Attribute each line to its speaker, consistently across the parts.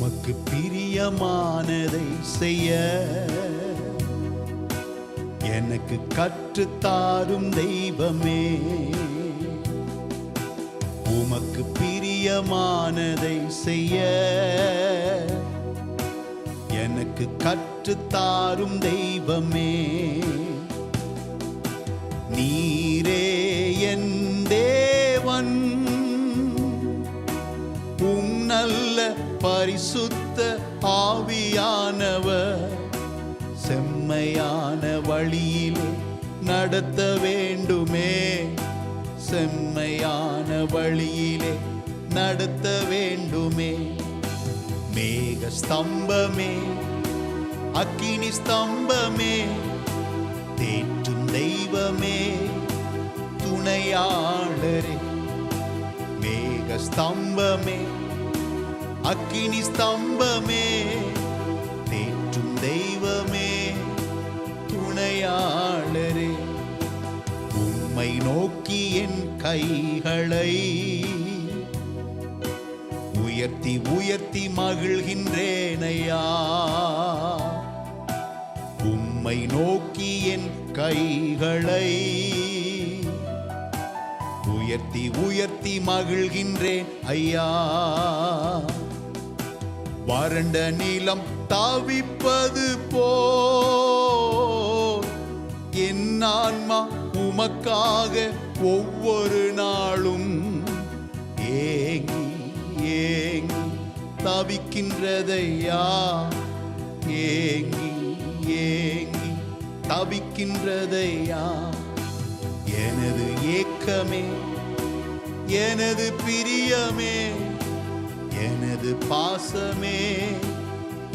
Speaker 1: உமக்கு பிரியமானதை செய்ய. எனக்கு கற்றுத்தாரும் தெய்வமே. உமக்கு பிரியமானதை செய்ய. எனக்கு கற்றுத்தாரும் தெய்வமே. நீரே என் நல்ல பரிசுத்த ஆவியானவர். செம்மையான வழியில் நடத்த வேண்டுமே. செம்மையான வழியிலே நடத்த வேண்டுமே. மேக ஸ்தம்பமே அக்கினி ஸ்தம்பமே தேற்றும் தெய்வமே துணையாளரே. மேக ஸ்தம்பமே அக்கினி ஸ்தம்பமே தேற்றும் தெய்வமே துணையாளரே உம்மை நோக்கி என் கைகளை உயர்த்தி உயர்த்தி மகிழ்கின்றேனையா. உம்மை நோக்கி என் கைகளை உயர்த்தி உயர்த்தி மகிழ்கின்றேன் ஐயா. வறண்ட நீளம் தவிப்பது போ என் ஆன்மா உமக்காக ஒவ்வொரு நாளும் ஏங்கி ஏங்கி தவிக்கின்றதையா? ஏங்கி ஏங்கி தவிக்கின்றதையா? எனது ஏக்கமே எனது பிரியமே எனது பாசமே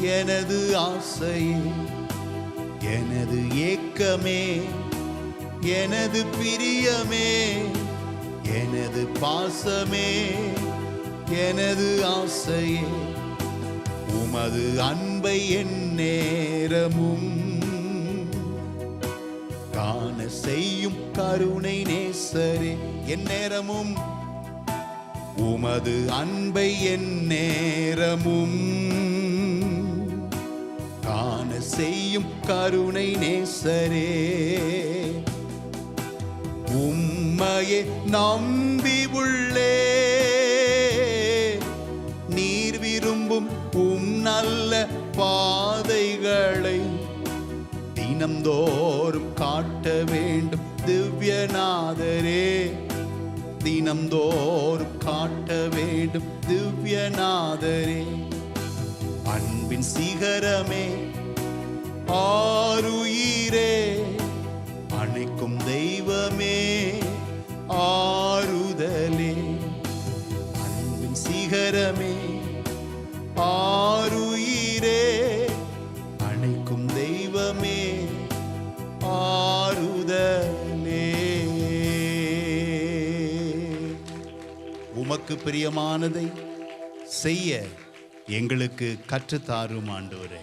Speaker 1: எனது ஆசையே எனது ஏக்கமே எனது பிரியமே எனது பாசமே எனது ஆசையே. உமது அன்பை என் நேரமும் காண செய்யும் கருணை நேசரே என் நேரமும் உமது அன்பை என் நேரமும் காண செய்யும் கருணை நேசரே. உம்மையே நம்பி உள்ளே. நீர் விரும்பும் உம் நல்ல பாதைகளை தினம்தோறும் காட்ட வேண்டும் திவ்யநாதரே. தினம்தோறும் காட்ட வேண்டும் திவ்யநாதரே. அன்பின் சிகரமே ஆருயிரே. அணைக்கும் தெய்வமே ஆறுதலே. அன்பின் சிகரமே ஆருயிரே உமக்கு பிரியமானதை செய்ய எங்களுக்கு கற்றுத்தாரும் ஆண்டவரே.